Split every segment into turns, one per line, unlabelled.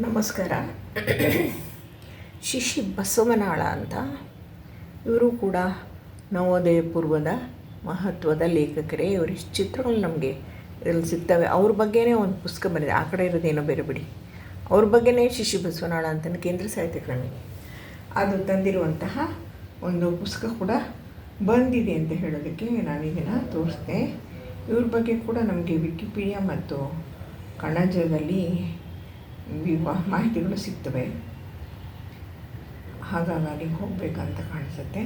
ನಮಸ್ಕಾರ. ಶಿಶಿ ಬಸವನಾಳ ಅಂತ. ಇವರು ಕೂಡ ನವೋದಯ ಪೂರ್ವದ ಮಹತ್ವದ ಲೇಖಕರೇ. ಇವರ ಚಿತ್ರಗಳು ನಮಗೆ ಇದರಲ್ಲಿ ಸಿಗ್ತವೆ. ಅವ್ರ ಬಗ್ಗೆನೇ ಒಂದು ಪುಸ್ತಕ ಬಂದಿದೆ ಆ ಕಡೆ ಇರೋದೇನೋ ಬೇರೆ ಬಿಡಿ. ಅವ್ರ ಬಗ್ಗೆನೇ ಶಿಶಿ ಬಸವನಾಳ ಅಂತ ಕೇಂದ್ರ ಸಾಹಿತ್ಯ ಅಕಾಡೆಮಿ ಅದು ತಂದಿರುವಂತಹ ಒಂದು ಪುಸ್ತಕ ಕೂಡ ಬಂದಿದೆ ಅಂತ ಹೇಳೋದಕ್ಕೆ ನಾನು ಇದನ್ನು ತೋರಿಸ್ದೆ. ಇವ್ರ ಬಗ್ಗೆ ಕೂಡ ನಮಗೆ ವಿಕಿಪೀಡಿಯಾ ಮತ್ತು ಕಣಜದಲ್ಲಿ ಮಾಹಿತಿಗಳು ಸಿಗ್ತವೆ. ಹಾಗಾಗಿ ಅಲ್ಲಿಗೆ ಹೋಗಬೇಕಂತ ಕಾಣಿಸುತ್ತೆ.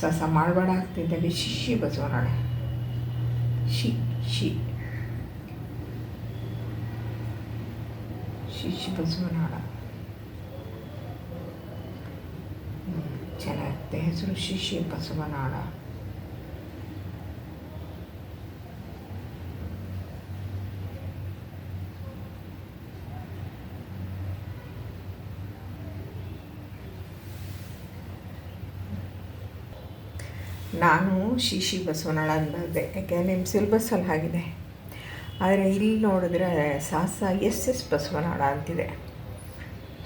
ಸಸ ಮಾಡಬೇಡ ಆಗ್ತಿದ್ದಲ್ಲಿ ಶಿಶಿ ಬಸವನಾಳ ಶಿ ಶಿ ಶಿಶಿ ಬಸವನಾಳ ಚೆನ್ನಾಗಿದೆ ಹೆಸರು ಶಿಶಿ ಬಸವನಾಳ ನಾನು ಶಿಶಿ ಬಸವನಾಳ ಅಂದೆ ಯಾಕೆ ನಿಮ್ಮ ಸಿಲ್ಬಸ್ಸಲ್ಲಿ ಆಗಿದೆ ಆದರೆ ಇಲ್ಲಿ ನೋಡಿದ್ರೆ ಸಾಸ ಎಸ್ ಎಸ್ ಬಸವನಾಳ ಅಂತಿದೆ.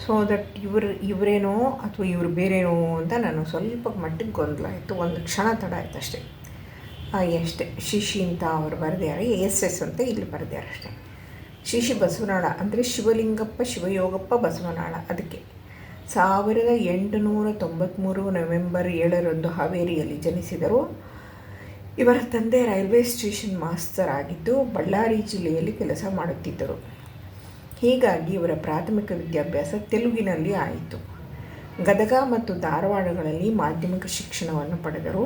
ಸೊ ದಟ್ ಇವರು, ಇವರೇನೋ ಅಥವಾ ಇವರು ಬೇರೇನೋ ಅಂತ ನಾನು ಸ್ವಲ್ಪ ಮಟ್ಟಿಗೆ ಗೊಂದಲ ಆಯಿತು ಒಂದು ಕ್ಷಣ ತಡ ಆಯ್ತು ಅಷ್ಟೇ. ಎಷ್ಟೇ. ಶಿಶಿ ಅಂತ ಅವರು ಬರೆದ್ಯಾರೆ ಎಸ್ ಎಸ್ ಅಂತ ಇಲ್ಲಿ ಬರೆದ್ಯಾರೆ ಅಷ್ಟೇ. ಶಿಶಿ ಬಸವನಾಳ ಅಂದರೆ ಶಿವಲಿಂಗಪ್ಪ, ಶಿವಯೋಗಪ್ಪ ಬಸವನಾಳ. ಅದಕ್ಕೆ. ಸಾವಿರದ ಎಂಟುನೂರ ತೊಂಬತ್ತ್ಮೂರು ನವೆಂಬರ್ ಏಳರಂದು ಹಾವೇರಿಯಲ್ಲಿ ಜನಿಸಿದರು. ಇವರ ತಂದೆ ರೈಲ್ವೆ ಸ್ಟೇಷನ್ ಮಾಸ್ತರ್ ಆಗಿದ್ದು ಬಳ್ಳಾರಿ ಜಿಲ್ಲೆಯಲ್ಲಿ ಕೆಲಸ ಮಾಡುತ್ತಿದ್ದರು. ಹೀಗಾಗಿ ಇವರ ಪ್ರಾಥಮಿಕ ವಿದ್ಯಾಭ್ಯಾಸ ತೆಲುಗಿನಲ್ಲಿ ಆಯಿತು. ಗದಗ ಮತ್ತು ಧಾರವಾಡಗಳಲ್ಲಿ ಮಾಧ್ಯಮಿಕ ಶಿಕ್ಷಣವನ್ನು ಪಡೆದರು.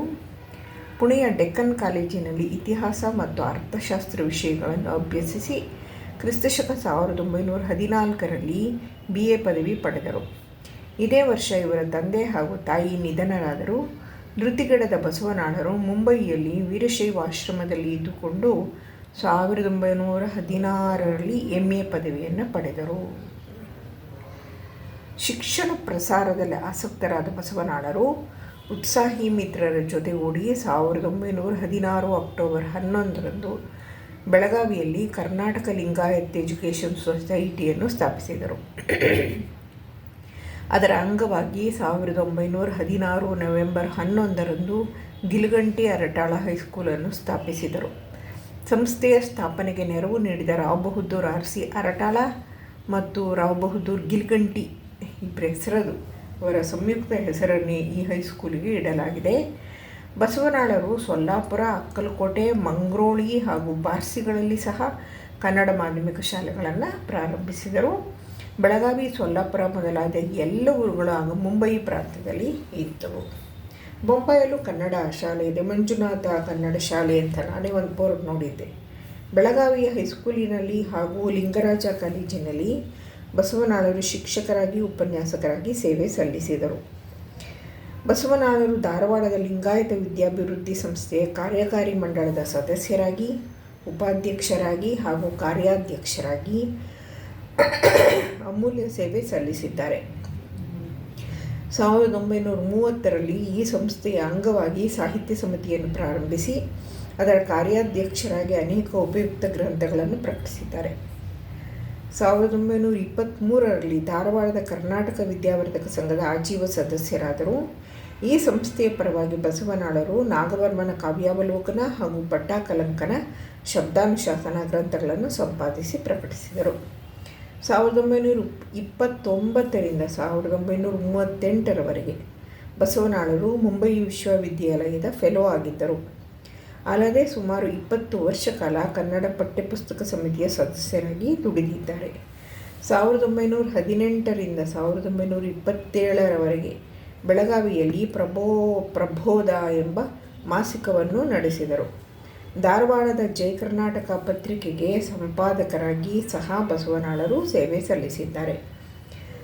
ಪುಣೆಯ ಡೆಕ್ಕನ್ ಕಾಲೇಜಿನಲ್ಲಿ ಇತಿಹಾಸ ಮತ್ತು ಅರ್ಥಶಾಸ್ತ್ರ ವಿಷಯಗಳನ್ನು ಅಭ್ಯಸಿಸಿ, ಕ್ರಿಸ್ತಶಕ ಸಾವಿರದ ಒಂಬೈನೂರ ಹದಿನಾಲ್ಕರಲ್ಲಿ ಬಿ ಎ ಪದವಿ ಪಡೆದರು. ಇದೇ ವರ್ಷ ಇವರ ತಂದೆ ಹಾಗೂ ತಾಯಿ ನಿಧನರಾದರು. ಋತಿಗಡದ ಬಸವನಾಳರು ಮುಂಬಯಿಯಲ್ಲಿ ವೀರಶೈವ ಆಶ್ರಮದಲ್ಲಿ ಇದ್ದುಕೊಂಡು ಸಾವಿರದ ಒಂಬೈನೂರ ಹದಿನಾರರಲ್ಲಿ ಎಂ ಎ ಪದವಿಯನ್ನು ಪಡೆದರು. ಶಿಕ್ಷಣ ಪ್ರಸಾರದಲ್ಲಿ ಆಸಕ್ತರಾದ ಬಸವನಾಳರು ಉತ್ಸಾಹಿ ಮಿತ್ರರ ಜೊತೆ ಓಡಿ ಸಾವಿರದ ಒಂಬೈನೂರ ಹದಿನಾರು ಅಕ್ಟೋಬರ್ ಹನ್ನೊಂದರಂದು ಬೆಳಗಾವಿಯಲ್ಲಿ ಕರ್ನಾಟಕ ಲಿಂಗಾಯತ್ ಎಜುಕೇಷನ್ ಸೊಸೈಟಿಯನ್ನು ಸ್ಥಾಪಿಸಿದರು. ಅದರ ಅಂಗವಾಗಿ ಸಾವಿರದ ಒಂಬೈನೂರ ಹದಿನಾರು ನವೆಂಬರ್ ಹನ್ನೊಂದರಂದು ಗಿಲ್ಗಂಟಿ ಅರಟಾಳ ಹೈಸ್ಕೂಲನ್ನು ಸ್ಥಾಪಿಸಿದರು. ಸಂಸ್ಥೆಯ ಸ್ಥಾಪನೆಗೆ ನೆರವು ನೀಡಿದ ರಾವ್ ಬಹದ್ದೂರ್ ಆರ್ ಸಿ ಅರಟಾಳ ಮತ್ತು ರಾವ್ ಬಹದ್ದೂರ್ ಗಿಲ್ಗಂಟಿ ಇಬ್ಬರ ಹೆಸರದು, ಅವರ ಸಂಯುಕ್ತ ಹೆಸರನ್ನೇ ಈ ಹೈಸ್ಕೂಲಿಗೆ ಇಡಲಾಗಿದೆ. ಬಸವನಾಳರು ಸೊಲ್ಲಾಪುರ, ಅಕ್ಕಲಕೋಟೆ, ಮಂಗ್ರೋಳಿ ಹಾಗೂ ಬಾರ್ಸಿಗಳಲ್ಲಿ ಸಹ ಕನ್ನಡ ಮಾಧ್ಯಮಿಕ ಶಾಲೆಗಳನ್ನು ಪ್ರಾರಂಭಿಸಿದರು. ಬೆಳಗಾವಿ, ಸೊಲ್ಲಾಪುರ ಮೊದಲಾದ ಎಲ್ಲ ಊರುಗಳು ಆಗ ಮುಂಬಯಿ ಪ್ರಾಂತ್ಯದಲ್ಲಿ ಇದ್ದವು. ಬೊಂಬಾಯಲ್ಲೂ ಕನ್ನಡ ಶಾಲೆ ಇದೆ. ಮಂಜುನಾಥ ಕನ್ನಡ ಶಾಲೆ ಅಂತ ನಾನೇ ಒಂದು ಬೋರ್ಡ್ ನೋಡಿದ್ದೆ. ಬೆಳಗಾವಿಯ ಹೈಸ್ಕೂಲಿನಲ್ಲಿ ಹಾಗೂ ಲಿಂಗರಾಜ ಕಾಲೇಜಿನಲ್ಲಿ ಬಸವನಾಳರು ಶಿಕ್ಷಕರಾಗಿ, ಉಪನ್ಯಾಸಕರಾಗಿ ಸೇವೆ ಸಲ್ಲಿಸಿದರು. ಬಸವನಾಳರು ಧಾರವಾಡದ ಲಿಂಗಾಯತ ವಿದ್ಯಾಭಿವೃದ್ಧಿ ಸಂಸ್ಥೆಯ ಕಾರ್ಯಕಾರಿ ಮಂಡಳದ ಸದಸ್ಯರಾಗಿ, ಉಪಾಧ್ಯಕ್ಷರಾಗಿ ಹಾಗೂ ಕಾರ್ಯಾಧ್ಯಕ್ಷರಾಗಿ ಅಮೂಲ್ಯ ಸೇವೆ ಸಲ್ಲಿಸಿದ್ದಾರೆ. ಸಾವಿರದ ಒಂಬೈನೂರ ಮೂವತ್ತರಲ್ಲಿ ಈ ಸಂಸ್ಥೆಯ ಅಂಗವಾಗಿ ಸಾಹಿತ್ಯ ಸಮಿತಿಯನ್ನು ಪ್ರಾರಂಭಿಸಿ, ಅದರ ಕಾರ್ಯಾಧ್ಯಕ್ಷರಾಗಿ ಅನೇಕ ಉಪಯುಕ್ತ ಗ್ರಂಥಗಳನ್ನು ಪ್ರಕಟಿಸಿದ್ದಾರೆ. ಸಾವಿರದ ಒಂಬೈನೂರ ಇಪ್ಪತ್ತ್ಮೂರರಲ್ಲಿ ಧಾರವಾಡದ ಕರ್ನಾಟಕ ವಿದ್ಯಾವರ್ಧಕ ಸಂಘದ ಆಜೀವ ಸದಸ್ಯರಾದರು. ಈ ಸಂಸ್ಥೆಯ ಪರವಾಗಿ ಬಸವನಾಳರು ನಾಗವರ್ಮನ ಕಾವ್ಯಾವಲೋಕನ ಹಾಗೂ ಪಟ್ಟಾಕಲಂಕನ ಶಬ್ದಾನುಶಾಸನ ಗ್ರಂಥಗಳನ್ನು ಸಂಪಾದಿಸಿ ಪ್ರಕಟಿಸಿದರು. ಸಾವಿರದ ಒಂಬೈನೂರ ಇಪ್ಪತ್ತೊಂಬತ್ತರಿಂದ ಸಾವಿರದ ಒಂಬೈನೂರ ಮೂವತ್ತೆಂಟರವರೆಗೆ ಬಸವನಾಳರು ಮುಂಬೈ ವಿಶ್ವವಿದ್ಯಾಲಯದ ಫೆಲೋ ಆಗಿದ್ದರು. ಅಲ್ಲದೆ ಸುಮಾರು ಇಪ್ಪತ್ತು ವರ್ಷ ಕಾಲ ಕನ್ನಡ ಪಠ್ಯಪುಸ್ತಕ ಸಮಿತಿಯ ಸದಸ್ಯರಾಗಿ ದುಡಿದಿದ್ದಾರೆ. ಸಾವಿರದ ಒಂಬೈನೂರ ಹದಿನೆಂಟರಿಂದ ಸಾವಿರದ ಒಂಬೈನೂರ ಇಪ್ಪತ್ತೇಳರವರೆಗೆ ಬೆಳಗಾವಿಯಲ್ಲಿ ಪ್ರಬೋ ಪ್ರಬೋಧ ಎಂಬ ಮಾಸಿಕವನ್ನು ನಡೆಸಿದರು. ಧಾರವಾಡದ ಜೈ ಕರ್ನಾಟಕ ಪತ್ರಿಕೆಗೆ ಸಂಪಾದಕರಾಗಿ ಸಹ ಬಸವನಾಳರು ಸೇವೆ ಸಲ್ಲಿಸಿದ್ದಾರೆ.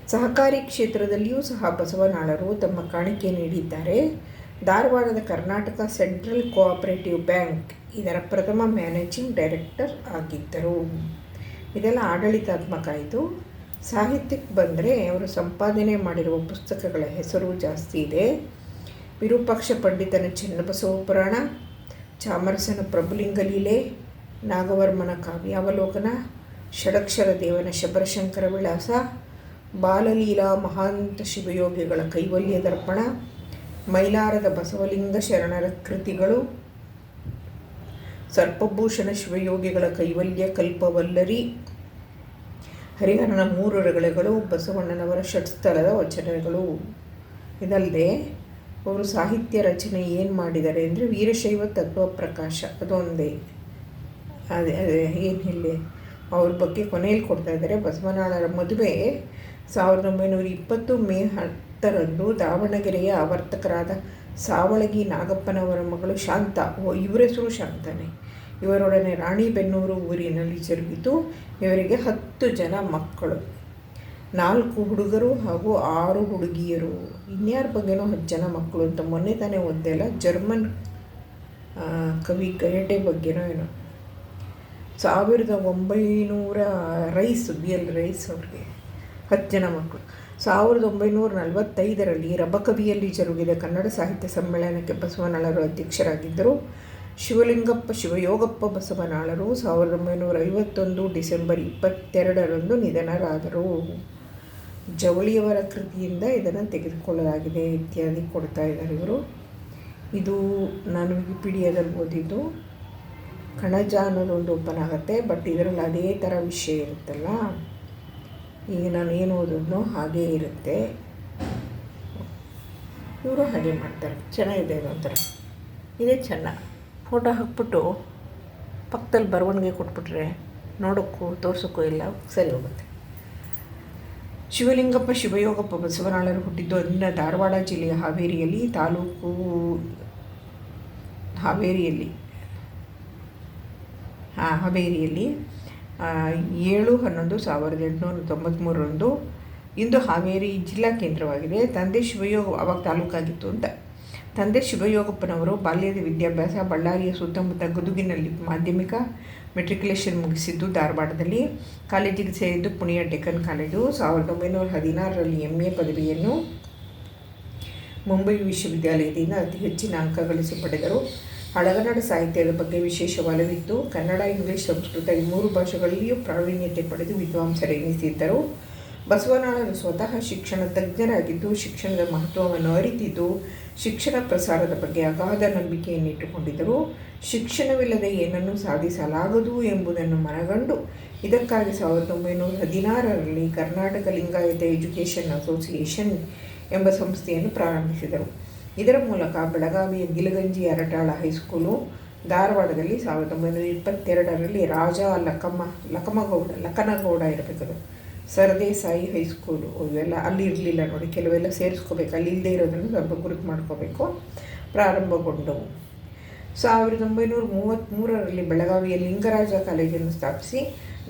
ಸಹಕಾರಿ ಕ್ಷೇತ್ರದಲ್ಲಿಯೂ ಸಹ ಬಸವನಾಳರು ತಮ್ಮ ಕಾಣಿಕೆ ನೀಡಿದ್ದಾರೆ. ಧಾರವಾಡದ ಕರ್ನಾಟಕ ಸೆಂಟ್ರಲ್ ಕೋಆಪರೇಟಿವ್ ಬ್ಯಾಂಕ್ ಇದರ ಪ್ರಥಮ ಮ್ಯಾನೇಜಿಂಗ್ ಡೈರೆಕ್ಟರ್ ಆಗಿದ್ದರು. ಇದೆಲ್ಲ ಆಡಳಿತಾತ್ಮಕ ಆಯಿತು ಸಾಹಿತ್ಯಕ್ಕೆ ಬಂದರೆ ಅವರು ಸಂಪಾದನೆ ಮಾಡಿರುವ ಪುಸ್ತಕಗಳ ಹೆಸರು ಜಾಸ್ತಿ ಇದೆ. ವಿರೂಪಾಕ್ಷ ಪಂಡಿತನ ಚೆನ್ನಬಸವ ಪುರಾಣ ಚಾಮರಸನ ಪ್ರಭುಲಿಂಗ ಲೀಲೆ ನಾಗವರ್ಮನ ಕಾವ್ಯಾವಲೋಕನ ಷಡಕ್ಷರ ದೇವನ ಶಬರಶಂಕರ ವಿಳಾಸ, ಬಾಲಲೀಲಾ ಮಹಾಂತ ಶಿವಯೋಗಿಗಳ ಕೈವಲ್ಯ ದರ್ಪಣ, ಮೈಲಾರದ ಬಸವಲಿಂಗ ಶರಣರ ಕೃತಿಗಳು, ಸರ್ಪಭೂಷಣ ಶಿವಯೋಗಿಗಳ ಕೈವಲ್ಯ ಕಲ್ಪವಲ್ಲರಿ, ಹರಿಹರನ ಮೂರು ರಗಳೆಗಳು, ಬಸವಣ್ಣನವರ ಷಟ್ಸ್ಥಳದ ವಚನಗಳು. ಇದಲ್ಲದೆ ಅವರು ಸಾಹಿತ್ಯ ರಚನೆ ಏನು ಮಾಡಿದ್ದಾರೆ ಅಂದರೆ ವೀರಶೈವ ತತ್ವ ಪ್ರಕಾಶ. ಅದೊಂದೇ. ಅದೇ ಅದೇ, ಏನು ಹೇಳಿ? ಅವ್ರ ಬಗ್ಗೆ ಕೊನೆಯಲ್ಲಿ ಕೊಡ್ತಾ ಇದ್ದಾರೆ ಬಸವನಾಳರ ಮದುವೆ ಸಾವಿರದ ಒಂಬೈನೂರ ಇಪ್ಪತ್ತು ಮೇ ಹತ್ತರಂದು ದಾವಣಗೆರೆಯ ಆವರ್ತಕರಾದ ಸಾವಳಗಿ ನಾಗಪ್ಪನವರ ಮಗಳು ಶಾಂತ. ಓ, ಇವರ ಹೆಸರು ಶಾಂತನೇ. ಇವರೊಡನೆ ರಾಣಿಬೆನ್ನೂರು ಊರಿನಲ್ಲಿ ಜರುಗಿತು. ಇವರಿಗೆ ಹತ್ತು ಜನ ಮಕ್ಕಳು. ನಾಲ್ಕು ಹುಡುಗರು ಹಾಗೂ ಆರು ಹುಡುಗಿಯರು. ಇನ್ಯಾರ ಬಗ್ಗೆನೋ ಹತ್ತು ಜನ ಮಕ್ಕಳು ಅಂತ ಮೊನ್ನೆ ತಾನೇ ಓದ್ದೆ ಅಲ್ಲ? ಜರ್ಮನ್ ಕವಿ ಗಯಟೆ ಬಗ್ಗೆನೋ ಏನೋ. ಸಾವಿರದ ಒಂಬೈನೂರ ರೈಸ್, ಬಿ ಎಲ್ ರೈಸ್ ಅವ್ರಿಗೆ ಹತ್ತು ಜನ ಮಕ್ಕಳು. ಸಾವಿರದ ಒಂಬೈನೂರ ನಲವತ್ತೈದರಲ್ಲಿ ರಬಕವಿಯಲ್ಲಿ ಜರುಗಿದ ಕನ್ನಡ ಸಾಹಿತ್ಯ ಸಮ್ಮೇಳನಕ್ಕೆ ಬಸವನಾಳರು ಅಧ್ಯಕ್ಷರಾಗಿದ್ದರು. ಶಿವಲಿಂಗಪ್ಪ, ಶಿವಯೋಗಪ್ಪ ಬಸವನಾಳರು ಸಾವಿರದ ಒಂಬೈನೂರ ಐವತ್ತೊಂದು ಡಿಸೆಂಬರ್ ಇಪ್ಪತ್ತೆರಡರಂದು ನಿಧನರಾದರು. ಜವಳಿಯವರ ಕೃತಿಯಿಂದ ಇದನ್ನು ತೆಗೆದುಕೊಳ್ಳಲಾಗಿದೆ ಇತ್ಯಾದಿ ಕೊಡ್ತಾ ಇದ್ದಾರೆ ಇವರು. ಇದು ನಾನು ವಿಕಿಪೀಡಿಯಾದಲ್ಲಿ ಓದಿದ್ದು. ಕಣಜ ಅನ್ನೋದೊಂದು ಓಪನ್ ಆಗುತ್ತೆ ಬಟ್ ಇದರಲ್ಲಿ ಅದೇ ಥರ ವಿಷಯ ಇರುತ್ತಲ್ಲ. ಈಗ ನಾನು ಏನು ಓದಿದ್ನೋ ಹಾಗೇ ಇರುತ್ತೆ. ಇವರು ಹಾಗೆ ಮಾಡ್ತಾರೆ. ಚೆನ್ನಾಗಿದೆ ಇದೊಂಥರ ಇದೇ ಚೆನ್ನ. ಫೋಟೋ ಹಾಕ್ಬಿಟ್ಟು ಪಕ್ಕದಲ್ಲಿ ಬರವಣಿಗೆ ಕೊಟ್ಬಿಟ್ರೆ ನೋಡೋಕ್ಕೂ ತೋರ್ಸೋಕ್ಕೂ ಇಲ್ಲ, ಸರಿ ಹೋಗುತ್ತೆ. ಶಿವಲಿಂಗಪ್ಪ, ಶಿವಯೋಗಪ್ಪ ಬಸವನಾಳರು ಹುಟ್ಟಿದ್ದು ಅಂದಿನ ಧಾರವಾಡ ಜಿಲ್ಲೆಯ ಹಾವೇರಿಯಲ್ಲಿ, ತಾಲೂಕು ಹಾವೇರಿಯಲ್ಲಿ. ಹಾವೇರಿಯಲ್ಲಿ. ಏಳು ಹನ್ನೊಂದು ಸಾವಿರದ ಎಂಟುನೂರ ತೊಂಬತ್ತ್ಮೂರರಂದು ಇಂದು ಹಾವೇರಿ ಜಿಲ್ಲಾ ಕೇಂದ್ರವಾಗಿದೆ. ತಂದೆ ಶಿವಯೋಗ ಅವಾಗ ತಾಲೂಕಾಗಿತ್ತು ಅಂತ. ತಂದೆ ಶಿವಯೋಗಪ್ಪನವರು ಬಾಲ್ಯದ ವಿದ್ಯಾಭ್ಯಾಸ, ಬಳ್ಳಾರಿಯ ಸುತ್ತಮುತ್ತ ಗದುಗಿನಲ್ಲಿ ಮಾಧ್ಯಮಿಕ ಮೆಟ್ರಿಕ್ಯುಲೇಷನ್ ಮುಗಿಸಿದ್ದು ಧಾರವಾಡದಲ್ಲಿ. ಕಾಲೇಜಿಗೆ ಸೇರಿದ್ದು ಪುಣೆಯ ಡೆಕ್ಕನ್ ಕಾಲೇಜು. ಸಾವಿರದ ಒಂಬೈನೂರ ಹದಿನಾರರಲ್ಲಿ ಎಂ ಎ ಪದವಿಯನ್ನು ಮುಂಬೈ ವಿಶ್ವವಿದ್ಯಾಲಯದಿಂದ ಅತಿ ಹೆಚ್ಚಿನ ಅಂಕ ಗಳಿಸಿ ಪಡೆದರು. ಹಳಗನ್ನಡ ಸಾಹಿತ್ಯದ ಬಗ್ಗೆ ವಿಶೇಷ ಒಲವಿತ್ತು. ಕನ್ನಡ, ಇಂಗ್ಲಿಷ್, ಸಂಸ್ಕೃತ ಈ ಮೂರು ಭಾಷೆಗಳಲ್ಲಿಯೂ ಪ್ರಾವೀಣ್ಯತೆ ಪಡೆದು ವಿದ್ವಾಂಸರೆನಿಸಿದ್ದರು ಬಸವನಾಳರು ಸ್ವತಃ ಶಿಕ್ಷಣ ತಜ್ಞರಾಗಿದ್ದು, ಶಿಕ್ಷಣದ ಮಹತ್ವವನ್ನು ಅರಿತಿದ್ದು ಶಿಕ್ಷಣ ಪ್ರಸಾರದ ಬಗ್ಗೆ ಅಗಾಧ ನಂಬಿಕೆಯನ್ನಿಟ್ಟುಕೊಂಡಿದ್ದರು ಶಿಕ್ಷಣವಿಲ್ಲದೆ ಏನನ್ನೂ ಸಾಧಿಸಲಾಗದು ಎಂಬುದನ್ನು ಮನಗಂಡು ಇದಕ್ಕಾಗಿ ಸಾವಿರದ ಒಂಬೈನೂರ ಹದಿನಾರರಲ್ಲಿ ಕರ್ನಾಟಕ ಲಿಂಗಾಯತ ಎಜುಕೇಷನ್ ಅಸೋಸಿಯೇಷನ್ ಎಂಬ ಸಂಸ್ಥೆಯನ್ನು ಪ್ರಾರಂಭಿಸಿದರು. ಇದರ ಮೂಲಕ ಬೆಳಗಾವಿಯ ಗಿಲಗಂಜಿ ಅರಟಾಳ ಹೈಸ್ಕೂಲು ಧಾರವಾಡದಲ್ಲಿ ಸಾವಿರದ ಒಂಬೈನೂರ ಇಪ್ಪತ್ತೆರಡರಲ್ಲಿ ರಾಜ ಲಕಮ್ಮ ಲಕಮಗೌಡ ಲಕನಗೌಡ ಇರಬೇಕದು ಸರ್ದೇಸಾಯಿ ಹೈಸ್ಕೂಲು ಇವೆಲ್ಲ ಅಲ್ಲಿ ಇರಲಿಲ್ಲ ನೋಡಿ, ಕೆಲವೆಲ್ಲ ಸೇರಿಸ್ಕೋಬೇಕು. ಅಲ್ಲಿ ಇಲ್ಲದೆ ಇರೋದನ್ನು ಸ್ವಲ್ಪ ಗುರುತು ಮಾಡ್ಕೋಬೇಕು. ಪ್ರಾರಂಭಗೊಂಡವು ಸಾವಿರದ ಒಂಬೈನೂರ ಮೂವತ್ತ್ಮೂರರಲ್ಲಿ ಬೆಳಗಾವಿಯ ಲಿಂಗರಾಜ ಕಾಲೇಜನ್ನು ಸ್ಥಾಪಿಸಿ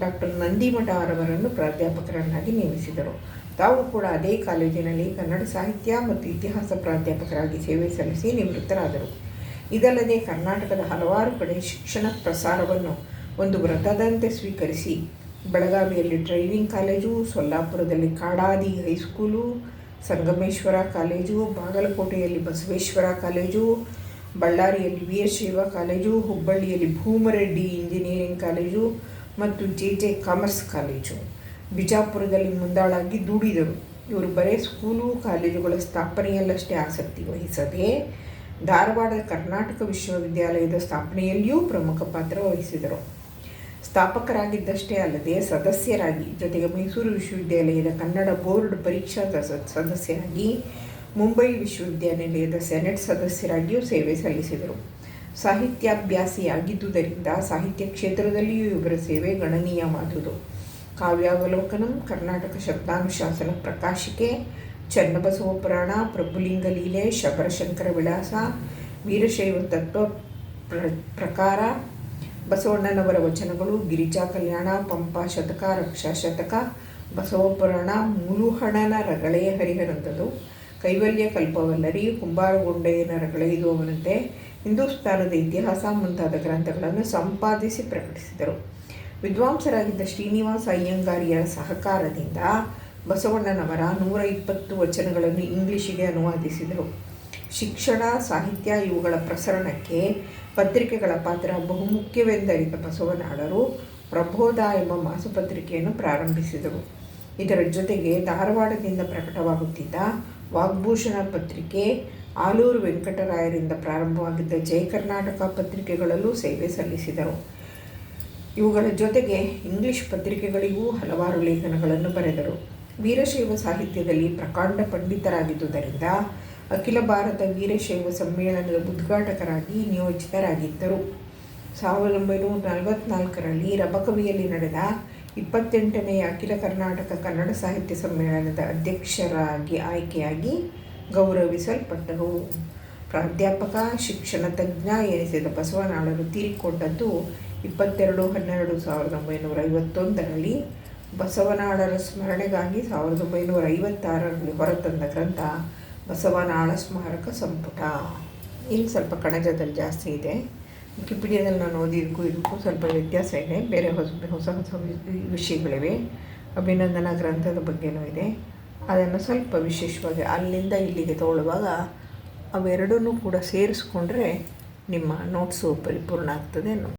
ಡಾಕ್ಟರ್ ನಂದಿಮಠ ಅವರವರನ್ನು ಪ್ರಾಧ್ಯಾಪಕರನ್ನಾಗಿ ನೇಮಿಸಿದರು. ತಾವು ಕೂಡ ಅದೇ ಕಾಲೇಜಿನಲ್ಲಿ ಕನ್ನಡ ಸಾಹಿತ್ಯ ಮತ್ತು ಇತಿಹಾಸ ಪ್ರಾಧ್ಯಾಪಕರಾಗಿ ಸೇವೆ ಸಲ್ಲಿಸಿ ನಿವೃತ್ತರಾದರು. ಇದಲ್ಲದೆ ಕರ್ನಾಟಕದ ಹಲವಾರು ಕಡೆ ಶಿಕ್ಷಣ ಪ್ರಸಾರವನ್ನು ಒಂದು ವ್ರತದಂತೆ ಸ್ವೀಕರಿಸಿ ಬೆಳಗಾವಿಯಲ್ಲಿ ಡ್ರೈವಿಂಗ್ ಕಾಲೇಜು, ಸೊಲ್ಲಾಪುರದಲ್ಲಿ ಕಾಡಾದಿ ಹೈಸ್ಕೂಲು, ಸಂಗಮೇಶ್ವರ ಕಾಲೇಜು, ಬಾಗಲಕೋಟೆಯಲ್ಲಿ ಬಸವೇಶ್ವರ ಕಾಲೇಜು, ಬಳ್ಳಾರಿಯಲ್ಲಿ ವಿ ಎರ್ ಶೈವ ಕಾಲೇಜು, ಹುಬ್ಬಳ್ಳಿಯಲ್ಲಿ ಭೂಮರೆಡ್ಡಿ ಇಂಜಿನಿಯರಿಂಗ್ ಕಾಲೇಜು ಮತ್ತು ಜೆ ಜೆ ಕಾಮರ್ಸ್ ಕಾಲೇಜು. ಬಿಜಾಪುರದಲ್ಲಿ ಮುಂದಾಳಾಗಿ ದುಡಿದರು. ಇವರು ಬರೀ ಸ್ಕೂಲು, ಕಾಲೇಜುಗಳ ಸ್ಥಾಪನೆಯಲ್ಲಷ್ಟೇ ಆಸಕ್ತಿ ವಹಿಸದೆ ಧಾರವಾಡದ ಕರ್ನಾಟಕ ವಿಶ್ವವಿದ್ಯಾಲಯದ ಸ್ಥಾಪನೆಯಲ್ಲಿಯೂ ಪ್ರಮುಖ ಪಾತ್ರ ವಹಿಸಿದರು. ಸ್ಥಾಪಕರಾಗಿದ್ದಷ್ಟೇ ಅಲ್ಲದೆ ಸದಸ್ಯರಾಗಿ, ಜೊತೆಗೆ ಮೈಸೂರು ವಿಶ್ವವಿದ್ಯಾಲಯದ ಕನ್ನಡ ಬೋರ್ಡ್ ಪರೀಕ್ಷಾ ಸದಸ್ಯರಾಗಿ, ಮುಂಬೈ ವಿಶ್ವವಿದ್ಯಾನಿಲಯದ ಸೆನೆಟ್ ಸದಸ್ಯರಾಗಿಯೂ ಸೇವೆ ಸಲ್ಲಿಸಿದರು. ಸಾಹಿತ್ಯಾಭ್ಯಾಸಿಯಾಗಿದ್ದುದರಿಂದ ಸಾಹಿತ್ಯ ಕ್ಷೇತ್ರದಲ್ಲಿಯೂ ಇವರ ಸೇವೆ ಗಣನೀಯವಾದುದು. ಕಾವ್ಯಾವಲೋಕನಂ, ಕರ್ನಾಟಕ ಶಬ್ದಾನುಶಾಸನ ಪ್ರಕಾಶಿಕೆ ಚನ್ನಬಸವ ಪುರಾಣ ಪ್ರಭುಲಿಂಗ ಲೀಲೆ, ಶಬರಶಂಕರ ವಿಳಾಸ, ವೀರಶೈವ ತತ್ವ ಪ್ರ, ಪ್ರಕಾರ ಬಸವಣ್ಣನವರ ವಚನಗಳು, ಗಿರಿಜಾ ಕಲ್ಯಾಣ, ಪಂಪ ಶತಕ, ರಕ್ಷಾ ಶತಕ, ಬಸವಪುರಾಣ, ಮುರುಹಣನ ರಗಳೆಯ ಹರಿಹರಂಥದ್ದು ಕೈವಲ್ಯ ಕಲ್ಪವಲ್ಲರಿ, ಕುಂಬಾರಗೊಂಡೆಯನ ರಗಳೆಯದು ಅವನಂತೆ. ಹಿಂದೂಸ್ತಾನದ ಇತಿಹಾಸ ಮುಂತಾದ ಗ್ರಂಥಗಳನ್ನು ಸಂಪಾದಿಸಿ ಪ್ರಕಟಿಸಿದರು. ವಿದ್ವಾಂಸರಾಗಿದ್ದ ಶ್ರೀನಿವಾಸ ಅಯ್ಯಂಗಾರಿಯರ ಸಹಕಾರದಿಂದ ಬಸವಣ್ಣನವರ ನೂರ ಇಪ್ಪತ್ತು ವಚನಗಳನ್ನು ಇಂಗ್ಲಿಷಿಗೆ ಅನುವಾದಿಸಿದರು. ಶಿಕ್ಷಣ, ಸಾಹಿತ್ಯ ಇವುಗಳ ಪ್ರಸರಣಕ್ಕೆ ಪತ್ರಿಕೆಗಳ ಪಾತ್ರ ಬಹುಮುಖ್ಯವೆಂದರಿತ ಬಸವನಾಡರು. ಪ್ರಬೋಧ ಎಂಬ ಮಾಸಪತ್ರಿಕೆಯನ್ನು ಪ್ರಾರಂಭಿಸಿದರು. ಇದರ ಜೊತೆಗೆ ಧಾರವಾಡದಿಂದ ಪ್ರಕಟವಾಗುತ್ತಿದ್ದ ವಾಗ್ಭೂಷಣ ಪತ್ರಿಕೆ, ಆಲೂರು ವೆಂಕಟರಾಯರಿಂದ ಪ್ರಾರಂಭವಾಗಿದ್ದ ಜಯ ಕರ್ನಾಟಕ ಪತ್ರಿಕೆಗಳಲ್ಲೂ ಸೇವೆ ಸಲ್ಲಿಸಿದರು. ಇವುಗಳ ಜೊತೆಗೆ ಇಂಗ್ಲಿಷ್ ಪತ್ರಿಕೆಗಳಿಗೂ ಹಲವಾರು ಲೇಖನಗಳನ್ನು ಬರೆದರು. ವೀರಶೈವ ಸಾಹಿತ್ಯದಲ್ಲಿ ಪ್ರಕಾಂಡ ಪಂಡಿತರಾಗಿದ್ದುದರಿಂದ ಅಖಿಲ ಭಾರತ ವೀರಶೈವ ಸಮ್ಮೇಳನದ ಉದ್ಘಾಟಕರಾಗಿ ನಿಯೋಜಿತರಾಗಿದ್ದರು. ಸಾವಿರದ ಒಂಬೈನೂರ ನಲವತ್ತ್ನಾಲ್ಕರಲ್ಲಿ ರಬಕವಿಯಲ್ಲಿ ನಡೆದ ಇಪ್ಪತ್ತೆಂಟನೆಯ ಅಖಿಲ ಕರ್ನಾಟಕ ಕನ್ನಡ ಸಾಹಿತ್ಯ ಸಮ್ಮೇಳನದ ಅಧ್ಯಕ್ಷರಾಗಿ ಆಯ್ಕೆಯಾಗಿ ಗೌರವಿಸಲ್ಪಟ್ಟರು. ಪ್ರಾಧ್ಯಾಪಕ, ಶಿಕ್ಷಣ ತಜ್ಞ ಎನಿಸಿದ ಬಸವನಾಳರು ತೀರಿಕೊಂಡದ್ದು ಇಪ್ಪತ್ತೆರಡು ಹನ್ನೆರಡು ಸಾವಿರದ ಒಂಬೈನೂರ ಐವತ್ತೊಂದರಲ್ಲಿ. ಬಸವನಾಳರ ಸ್ಮರಣೆಗಾಗಿ ಸಾವಿರದ ಒಂಬೈನೂರ ಐವತ್ತಾರರಲ್ಲಿ ಹೊರತಂದ ಗ್ರಂಥ ಬಸವನಾಳ ಸ್ಮಾರಕ ಸಂಪುಟ. ಇಲ್ಲಿ ಸ್ವಲ್ಪ ಕಣಜದಲ್ಲಿ ಜಾಸ್ತಿ ಇದೆ. ವಿಕಿಪೀಡಿಯಾದಲ್ಲಿ ನಾನು ಓದಿದ್ದಕ್ಕೂ ಇದಕ್ಕೂ ಸ್ವಲ್ಪ ವ್ಯತ್ಯಾಸ ಇದೆ. ಬೇರೆ ಹೊಸ ಹೊಸ ಹೊಸ ವಿಷಯಗಳಿವೆ. ಅಭಿನಂದನಾ ಗ್ರಂಥದ ಬಗ್ಗೆನೂ ಇದೆ. ಅದನ್ನು ಸ್ವಲ್ಪ ವಿಶೇಷವಾಗಿ ಅಲ್ಲಿಂದ ಇಲ್ಲಿಗೆ ತೊಗೊಳ್ಳುವಾಗ ಅವೆರಡನ್ನೂ ಕೂಡ ಸೇರಿಸ್ಕೊಂಡ್ರೆ ನಿಮ್ಮ ನೋಟ್ಸು ಪರಿಪೂರ್ಣ ಆಗ್ತದೆ